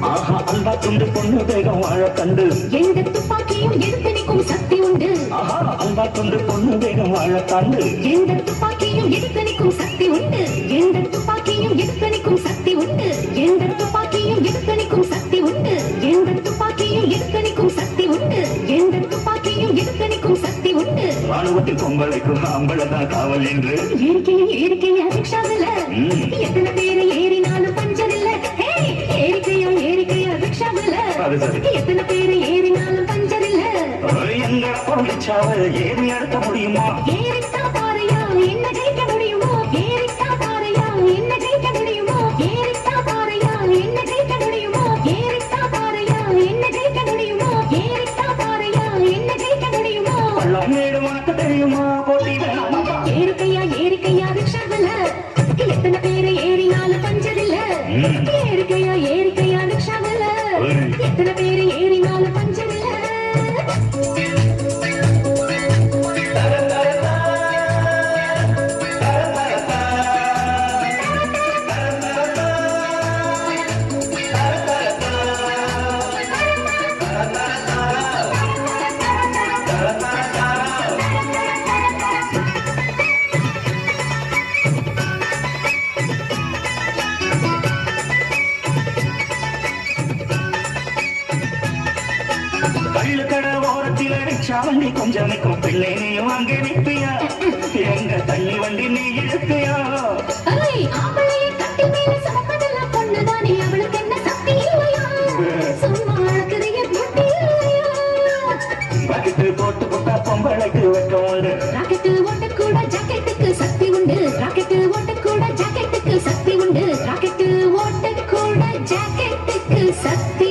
ஆஹா துண்டு பொண்ணு வேகம் வாழ கண்டு. எந்த துப்பாக்கியும் எடுத்து நிற்கும் சக்தி உண்டு. ஆஹா அல்வா துண்டு பொண்ணு வேகம் வாழ கண்டு. எந்த துப்பாக்கியும் எடுத்து நிற்கும் சக்தி உண்டு. எந்த துப்பாக்கியும் எடுத்து நிற்கும் சக்தி உண்டு. எந்த துப்பாக்கியும் எடுத்து நிற்கும் ராணுவத்தில் பொங்கலைக்கும் அம்பளதான் காவல் என்று? ஏறிக்கையா ஏறிக்கையா ரிக்ஷாவில். எத்தனை பேரு ஏறினாலும் பஞ்சர் இல்ல ஏறிக்கையா ஏறிக்கையா ரிக்ஷாவில். எத்தனை பேரு ஏறினாலும் பஞ்சர் இல்ல எங்க பொருளிச்சாவ ஏறி எடுக்க முடியுமா? ஏறித்தா தெரியுமா ஏறிக்கையா ஏறிக்கையா ரிக்ஷாவில் எத்தனை பேரு ஏறினாலும் பஞ்சர் கள்ளு கடை ஓரத்தில் ரிக்ஷா வண்டி கொஞ்சம் நிற்கும். பிள்ளை நீயும் அங்கே நிற்பியா? எங்க தண்ணி வண்டி நீ இழுப்பியா? பக்கெட்டு போட்டு போட்டா பொம்பளைக்கு வெட்கம் உண்டு. ராக்கெட்டு ஜாக்கெட்டுக்கு சக்தி உண்டு. ராக்கெட்டு ஓட்டக்கூட ஜாக்கெட்டுக்கு சக்தி உண்டு. ராக்கெட்டு ஓட்டக்கூட ஜாக்கெட்டுக்கு சக்தி